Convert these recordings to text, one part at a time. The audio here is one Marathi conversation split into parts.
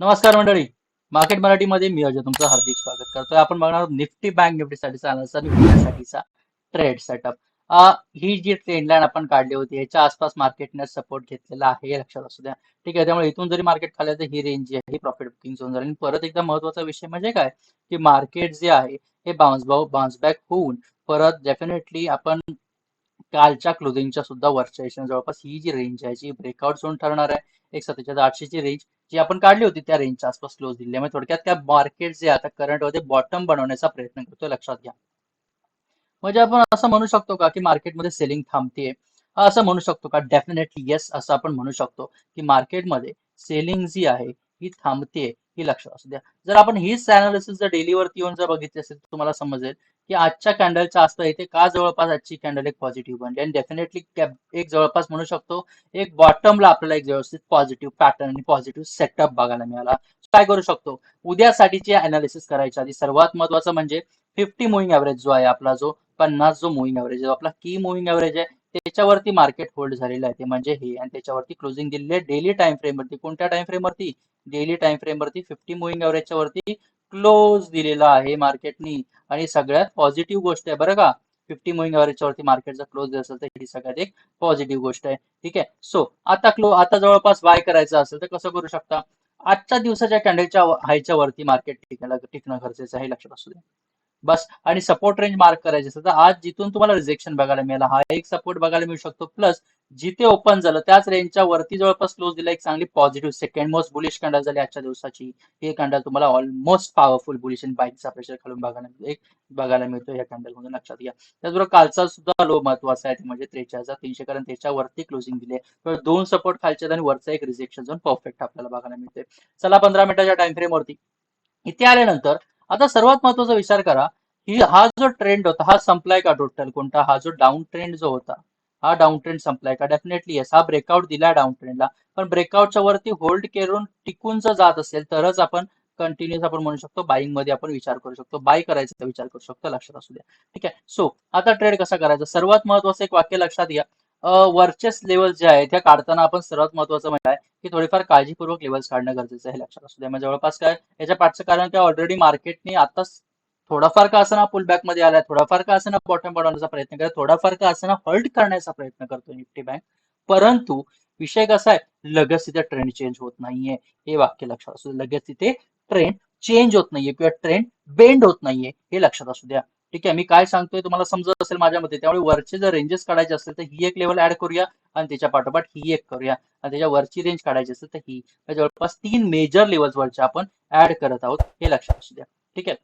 नमस्कार मंडळी. मार्केट मराठीमध्ये मी अजय तुमचं हार्दिक स्वागत करतोय. आपण बघणार आहोत निफ्टी बँक निफ्टीसाठीचा ट्रेड सेटअप ही जी ट्रेंड लाईन आपण काढली होती याच्या आसपास मार्केटने सपोर्ट घेतलेला आहे हे लक्षात असू द्या. ठीक आहे त्यामुळे इथून जरी मार्केट खाल्लं तर ही रेंज जी आहे ही प्रॉफिट बुकिंग झोन झाली. आणि परत एकदा महत्त्वाचा विषय म्हणजे काय? की मार्केट जे आहे हे बाउन्स बाउन्स बॅक होऊन परत डेफिनेटली आपण कालच्या क्लोजिंगच्या सुद्धा वरच्या जवळपास ही जी रेंज आहे जी ब्रेकआउट झोन ठरणार आहे एक सत्तेचाळीस आठशेची रेंज जी आपण काढली होती त्या रेंजच्या आसपास क्लोज दिली म्हणजे थोडक्यात त्या मार्केट जे आता करंटमध्ये बॉटम बनवण्याचा प्रयत्न करतोय लक्षात घ्या. म्हणजे आपण असं म्हणू शकतो का की मार्केटमध्ये सेलिंग थांबतेय? असं म्हणू शकतो का? डेफिनेटली येस असं आपण म्हणू शकतो की मार्केटमध्ये सेलिंग जी आहे ही थांबतेय. ही लक्ष असू द्या. जर आपण हीच अनालिसिस जर डेलीवरती येऊन जर बघितली असेल तर तुम्हाला समजेल की आजच्या कॅन्डलच्या असतं इथे का जवळपास आजची कॅन्डल एक पॉझिटिव्ह बनली? आणि डेफिनेटली एक जवळपास म्हणू शकतो एक बॉटमला आपल्याला एक व्यवस्थित पॉझिटिव्ह पॅटर्न आणि पॉझिटिव्ह सेटअप बघायला मिळाला. काय करू शकतो? उद्यासाठीचे अनालिसिस करायच्या आधी सर्वात महत्वाचं म्हणजे फिफ्टी मुव्हिंग ॲव्हरेज जो आहे आपला जो पन्नास जो मुव्हिंग ॲव्हरेज आहे आपला की मुव्हिंग ॲव्हरेज आहे त्याच्यावरती मार्केट होल्ड झालेलं आहे. ते म्हणजे हे. आणि त्याच्यावरती क्लोजिंग दिलेली आहे. डेली टाइम फ्रेम वरती. कोणत्या टाइम फ्रेम वरती? डेली टाइम फ्रेम वरती फिफ्टी मुव्हिंग एव्हरेजच्या वरती क्लोज दिलेला आहे मार्केटनी आणि सगळ्यात पॉझिटिव्ह गोष्ट आहे बरं का. फिफ्टी मुव्हिंग एव्हरेजच्या वरती मार्केटचा जर क्लोज असेल तर ही सगळ्यात एक पॉझिटिव्ह गोष्ट आहे. ठीक आहे? सो आता क्लो आता जवळपास बाय करायचं असेल तर कसं करू शकता? आजच्या दिवसाच्या कॅन्डलच्या हायच्या वरती मार्केट टिकणं टिकणं गरजेचं आहे. हे लक्षात असू द्या. बस. आणि सपोर्ट रेंज मार्क करायचे असेल तर आज जिथून तुम्हाला रिजेक्शन बघायला मिळाला हा एक सपोर्ट बघायला मिळू शकतो. प्लस जिथे ओपन झालं त्याच रेंजच्या वरती जवळपास क्लोज दिला एक चांगली positive second most bullish candle झाली आजच्या दिवसाची. हे कॅन्डल तुम्हाला ऑलमोस्ट पॉवरफुल बुलिश आणि बाईकचा प्रेशर खालून बघायला मिळतो. एक बघायला मिळतो या कॅन्डल मधून लक्षात घ्या. त्याचबरोबर कालचा सुद्धा लो महत्त्वाचा आहे म्हणजे त्रेचाळीस तीनशे कारण त्याच्यावरती क्लोजिंग दिले तर दोन सपोर्ट खालचे आणि वरचा एक रिजेक्शन झोन परफेक्ट आपल्याला बघायला मिळते चला पंधरा मिनिटाच्या टाइम फ्रेम वरती. इथे आल्यानंतर आता सर्वात महत्त्वाचा विचार करा ही हा जो ट्रेंड होता हा संपलाय का टोटल कोणता? हा जो डाऊन ट्रेंड जो होता हा डाऊन ट्रेंड संपलाय का? डेफिनेटली येस हा ब्रेकआउट दिला डाऊन ट्रेंडला पण ब्रेकआउटच्या वरती होल्ड करून टिकून जर जात असेल तरच आपण कंटिन्युअस आपण म्हणू शकतो बाईंगमध्ये आपण विचार करू शकतो. बाय करायचा विचार करू शकतो. लक्षात असू द्या. ठीक आहे. सो आता ट्रेड कसा करायचा? सर्वात महत्वाचं एक वाक्य लक्षात घ्या. वरचेस लेवल जे आहेत त्या काढताना आपण सर्वात महत्वाचं म्हणजे आहे की थोडीफार काळजीपूर्वक लेवल्स काढणं गरजेचं आहे लक्षात असू द्या. म्हणजे जवळपास काय याच्या पाठचं कारण काय ऑलरेडी मार्केटने आता थोडाफार का असं ना पुल बॅकमध्ये आलाय थोडाफार का असं ना बॉटम बनवण्याचा प्रयत्न करत थोडाफार का असं ना हल्ट करण्याचा प्रयत्न करतो निफ्टी बँक परंतु विषय कसा आहे लगेच तिथे ट्रेंड चेंज होत नाहीये. हे वाक्य लक्षात असू द्या. लगेच तिथे ट्रेंड चेंज होत नाहीये किंवा ट्रेंड बेंड होत नाहीये हे लक्षात असू द्या. ठीक आहे मी काय सांगतोय तुम्हाला समजत असेल माझ्या मते त्यामुळे वरचे जर रेंजेस काढायचे असेल तर ही एक लेवल ऍड करूया आणि त्याच्या पाठोपाठ ही एक करूया. आणि त्याच्या वरची रेंज काढायची असेल तर ही. जवळपास तीन मेजर लेवल्स वरचे आपण ऍड करत आहोत हे लक्षात असू द्या. ठीक आहे?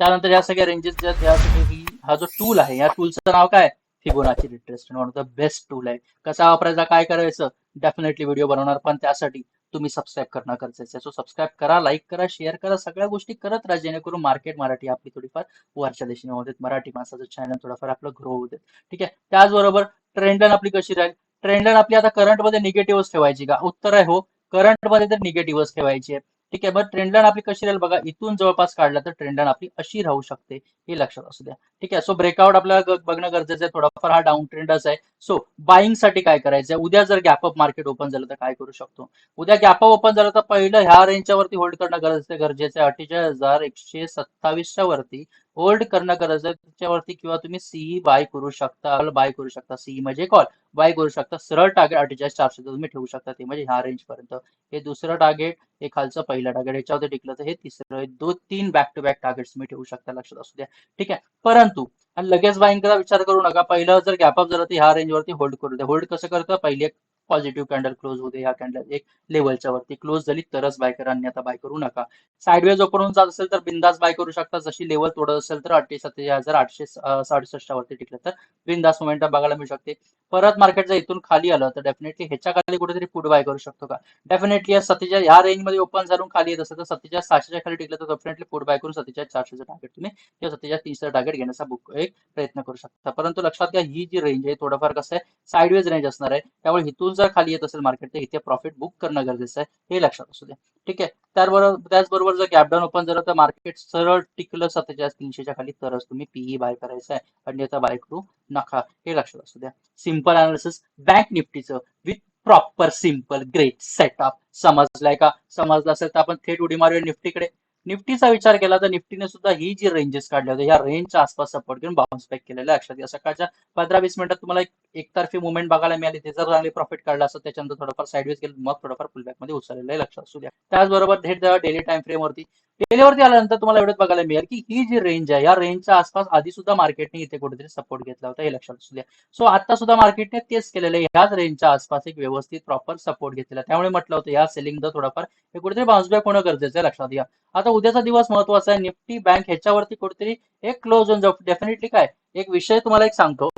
त्यानंतर या सगळ्या रेंजेस ही हा जो टूल आहे या टूलचं नाव काय? Fibonacci retracement one of the best tool आहे. कसा वापरायचा काय करायचं? डेफिनेटली व्हिडिओ बनवणार पण त्यासाठी तुम्ही सबस्क्राईब करणं गरजेचं आहे. सो सबस्क्राईब करा लाईक करा शेअर करा. सगळ्या गोष्टी करत राहा जेणेकरून मार्केट मराठी आपली थोडीफार वरच्या दिशेने होते मराठी माणसाचं चॅनल थोडंफार आपलं ग्रो होते ठीक आहे? त्याचबरोबर ट्रेंडन आपली कशी राहील? ट्रेंडन आपली आता करंटमध्ये निगेटिव्हच ठेवायची का? उत्तर आहे हो. करंटमध्ये तर निगेटिव्हच ठेवायची आहे. ठीक आहे बरं ट्रेंडलाईन आपली कशी राहील? बघा इथून जवळपास काढला तर ट्रेंडलाईन आपली अशी राहू शकते हे लक्षात असू द्या. ठीक आहे सो ब्रेकआउट आपल्याला बघणं गरजेचं आहे थोडाफार हा डाऊन ट्रेंडच आहे. सो बाईंगसाठी काय करायचं आहे उद्या जर गॅपअप मार्केट ओपन झालं तर काय करू शकतो? उद्या गॅपअप ओपन झालं तर पहिलं ह्या रेंजच्या वरती होल्ड करणं गरजेचं गरजेचं आहे. अठ्ठेचाळीस हजार एकशे सत्तावीसच्या वरती होल्ड करणं गरजेचं आहे. त्याच्यावरती किंवा तुम्ही सीई बाय करू शकता बाय करू शकता. सीई म्हणजे कॉल बाय करू शकता. सरळ टार्गेट अठ्ठेचाळीस चारशे तुम्ही ठेवू शकता. ते म्हणजे ह्या रेंज पर्यंत. हे दुसरं टार्गेट हे खालचं पहिलं टार्गेट ह्याच्यावरती टिकलं तर हे तिसरं दोन तीन बॅक टू बॅक टार्गेट तुम्ही ठेवू शकता. लक्षात असू द्या. ठीक आहे. परंतु आणि लगेच बाईंग विचार करू नका. पहिलं जर गॅपअप झालं तर ह्या रेंजवरती होल्ड करू द्या. होल्ड कसं करतं? पहिले पॉझिटिव्ह कॅन्डल क्लोज होते ह्या कॅन्डल एक लेवलच्या वरती क्लोज झाली तरच बाय करा अन्यथा बाय करू नका. साईडवेज ओपन जात असेल तर बिंदास बाय करू शकता. जशी लेवल तोडत असेल तर अठ्ठे सत्तेचाळीस हजार आठशे साडेसष्टच्या वरती टिकलं तर बिंदास मोमेंटम बघायला मिळू शकते. परत मार्केट जर इथून खाली आलं तर डेफिनेटली ह्याच्या खाली कुठेतरी पुढे बाय करू शकतो का? डेफिनेटली सत्तेच्या ह्या रेंजमध्ये ओपन झालून खाली येत असेल तर सत्तेचाळीस सहाशेच्या खाली टिकलं तर डेफिनेटली पुढे बाय करून सत्तेचाळीस चारशेचं टार्गेट तुम्ही किंवा सत्तेचाळीस तीनशे टार्गेट घेण्याचा बुक एक प्रयत्न करू शकता. परंतु लक्षात घ्या ही जी रेंज आहे थोडंफार कसं आहे साईडवेज रेंज असणार आहे. त्यामुळे इथून जर खाली येत असेल मार्केट तर इथे प्रॉफिट बुक करणं गरजेचं आहे हे लक्षात असू द्या. ठीक आहे? त्याबरोबर त्याचबरोबर जर गॅपडाऊन ओपन झालं तर मार्केट सरळ टिकलं सत्तेचाळीस तीनशेच्या खाली तरच तुम्ही पीई बाय करायचं आहे. अन्यथा बाय करू नका. हे लक्षात असू द्या. Simple analysis bank निफ्टीचं with proper simple great setup समजलाय का? समजलं असेल तर आपण थेट उडी मारूया निफ्टीकडे. निफ्टीचा विचार केला तर निफ्टीने सुद्धा ही जी रेंजेस काढल्या होत्या या रेंजच्या आसपास सपोर्ट घेऊन बाउन्स बॅक केलेल्या लक्षात घ्या सकाळच्या पंधरा वीस मिनिटात तुम्हाला एक एकतर्फी मुवमेंट बघायला मिळाली ते जर चांगले प्रॉफिट काढला असतं त्याच्यानंतर थोडंफार साईडवेज गेलं मग थोडंफार पुलबॅकमध्ये उचललेलं आहे लक्षात असू द्या. त्याचबरोबर थेट जेव्हा डेली टाइम फ्रेम वरती डेलीवरती आल्यानंतर तुम्हाला एवढंच बघायला मिळेल की ही जी रेंज आहे या रेंजच्या आसपास आधी सुद्धा मार्केटने इथे कुठेतरी सपोर्ट घेतला होता हे लक्षात असू द्या. सो आता सुद्धा मार्केटने तेच केलेलं आहे. ह्याच रेंजच्या आसपास एक व्यवस्थित प्रॉपर सपोर्ट घेतलेला. त्यामुळे म्हटलं होतं या सेलिंग थोडाफार हे कुठेतरी बाउन्सबॅक होणं गरजेचं आहे लक्षात घ्या. आता उद्याचा दिवस महत्त्वाचा आहे. निफ्टी बँक ह्याच्यावरती कुठेतरी एक क्लोज होऊन जाऊ. डेफिनेटली काय? एक विषय तुम्हाला एक सांगतो.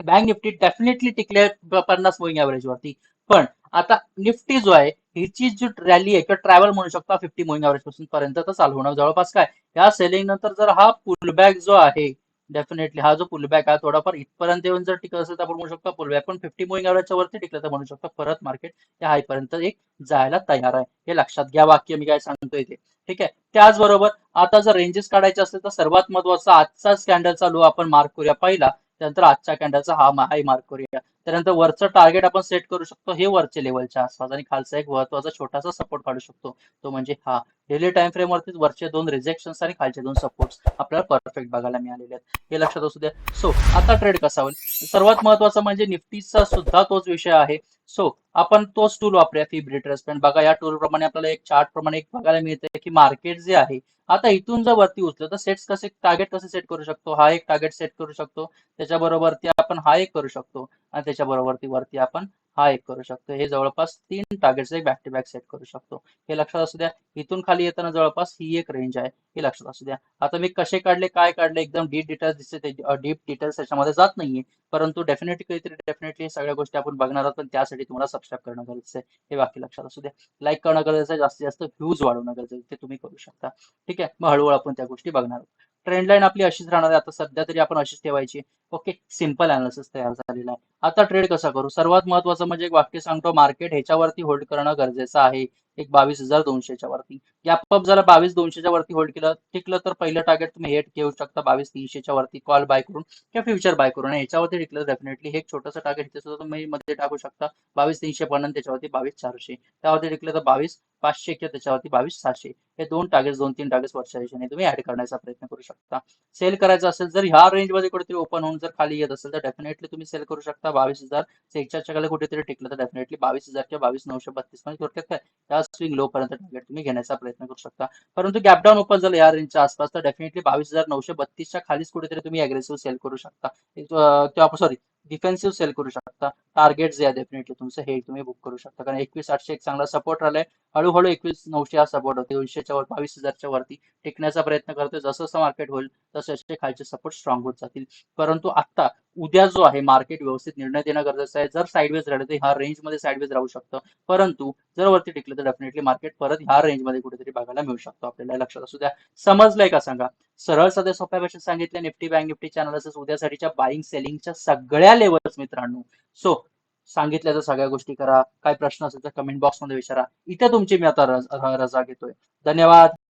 बँक निफ्टी डेफिनेटली टिकले पन्नास मुविंग ॲव्हरेज वरती. पण आता निफ्टी जो आहे हिची जी रॅली आहे किंवा ट्रॅव्हल म्हणू शकता फिफ्टी मोईंग एव्हरेजपासून पर्यंत तर चालू होणार. जवळपास काय या सेलिंग नंतर जर हा पुलबॅक जो आहे डेफिनेटली हा जो पुलबॅक आहे थोडाफार इथपर्यंत येऊन जर टिकत असेल तर आपण म्हणू शकतो पुलबॅक पण फिफ्टी मोईंग एव्हरेजच्या वरती टिकलं तर म्हणू शकतो परत मार्केट या हायपर्यंत एक जायला तयार आहे. हे लक्षात घ्या वाक्य मी काय सांगतोय ते. ठीक आहे? त्याचबरोबर आता जर रेंजेस काढायचे असेल तर सर्वात महत्त्वाचा आजचा कॅन्डलचा लो आपण मार्क करूया. पहिला त्यानंतर आजच्या कॅन्डलचा हा हाय मार्क करूया. त्यानंतर वरचं टार्गेट आपण सेट करू शकतो. हे वरचे लेवलच्या आसपास आणि खालचा एक महत्त्वाचा छोटासा सपोर्ट काढू शकतो. तो म्हणजे हा. डेली टाइम फ्रेम वरती वरचे दोन रिजेक्शन्स आणि खालचे दोन सपोर्ट आपल्याला परफेक्ट बघायला मिळालेले आहेत. हे लक्षात असू द्या. सो आता ट्रेड कसा होईल? सर्वात महत्त्वाचा म्हणजे निफ्टीचा सुद्धा तोच विषय आहे. सो आपण तोच टूल वापरूया. फी रिट्रेसमेंट बघा या टूल प्रमाणे आपल्याला एक चार्ट प्रमाणे एक बघायला मिळते की मार्केट जे आहे आता इथून जर वरती उचलं तर सेट्स कसे टार्गेट कसे सेट करू शकतो? हा एक टार्गेट सेट करू शकतो. त्याच्याबरोबर आपण हा एक करू शकतो. आणि त्याच्याबरोबरती वरती आपण हा एक करू शकतो. हे जवळपास तीन टार्गेट्स एक बॅक टू बॅक सेट करू शकतो. हे लक्षात असू द्या इथून खाली येताना जवळपास ही एक रेंज आहे. हे लक्षात असू द्या. आता मी कसे काढले काय काढले एकदम डीप डिटेल्स दिसते डीप डिटेल्स त्याच्यामध्ये जात नाहीये. परंतु डेफिनेटली काहीतरी डेफिनेटली सगळ्या गोष्टी आपण बघणार आहोत पण त्यासाठी तुम्हाला सबस्क्राईब करणं गरजेचं आहे. हे बाकी लक्षात असू द्या. लाईक करणं गरजेचं आहे जास्तीत जास्त व्ह्यूज वाढवणं गरजेचं ते तुम्ही करू शकता. ठीक आहे? मग हळूहळू आपण त्या गोष्टी बघणार आहोत. ट्रेंड लाईन आपली अशीच राहणार आहे. आता सध्या तरी आपण अशीच ठेवायची. ओके सिंपल अनालिसिस तयार झालेला आहे. आता ट्रेड कसा करू? सर्वात महत्वाचं म्हणजे एक वाक्य सांगतो मार्केट ह्याच्यावरती होल्ड करणं गरजेचं आहे. एक बावीस हजार दोनशेच्या वरती. गॅपअप जरा बावीस दोनशेच्या वरती होल्ड केलं टिकलं तर पहिलं टार्गेट तुम्ही हेट घेऊ शकता बावीस तीनशेच्या वरती. कॉल बाय करून किंवा फ्युचर बाय करून. याच्यावरती टिकलं डेफिनेटली हे एक छोटंसं टार्गेट इथे सुद्धा तुम्ही मध्ये टाकू शकता. बावीस तीनशे पर्यंत त्याच्यावरती बावीस चारशे. त्यावरती टिकलं तर बावीस पाचशे किंवा त्याच्यावरती बावीस सहाशे. हे दोन टार्गेट दोन तीन टार्गेट वरच्या दिशेने तुम्ही ऍड करण्याचा प्रयत्न करू शकता. सेल करायचं असेल जर ह्या रेंजमध्ये कुठेतरी ओपन होऊन जर खाली येत असेल तर डेफिनेटली तुम्ही सेल करू शकता. बावीस हजार सेलच्या खाली कुठेतरी टिकलं तर डेफिनेटली बावीस हजार किंवा बावीस नऊशे बत्तीसमध्ये थोडक्यात काय? त्या स्विंग लो पर्यंत टार्गेट तुम्ही घेण्याचा प्रयत्न करू शकता. परंतु गॅपडाऊन ओपन झालं या रेंजच्या आसपास तर डेफिनेटली बावीस हजार नऊशे बत्तीसच्या खालीच कुठेतरी तुम्ही अग्रेसिव्ह सेल करू शकता. किंवा सॉरी डिफेन्सिव्ह सेल करू शकता. टार्गेट जे आहे डेफिनेटली तुमचं हे तुम्ही बुक करू शकता. कारण एकवीस आठशे एक चांगला सपोर्ट आलाय हळूहळू एकवीस नऊशे हा सपोर्ट होते. दोनशे त्याच्यावर बावीस हजारच्या वरती टिकण्याचा प्रयत्न करतोय. जसं जसं मार्केट होईल तसे तसे खालचे सपोर्ट स्ट्रॉंग होत जातील. परंतु आता उद्या जो आहे मार्केट व्यवस्थित निर्णय देणं गरजेचं आहे. जर साईडवेज राहिलं तर ह्या रेंजमध्ये साईडवेज राहू शकतं. परंतु जर वरती टिकलं तर डेफिनेटली मार्केट परत ह्या रेंजमध्ये कुठेतरी बघायला मिळू शकतो आपल्याला लक्षात असू द्या. समजलंय का सांगा? सरळ साध्या सोप्या भाषेत सांगितलं निफ्टी बँक निफ्टी चॅनल असं उद्यासाठीच्या बाईंग सेलिंगच्या सगळ्या लेवल्स मित्रांनो. सो सांगितल्या तर सगळ्या गोष्टी करा. काय प्रश्न असेल तर कमेंट बॉक्समध्ये विचारा. इथे तुमची मी आता रजा घेतोय. धन्यवाद.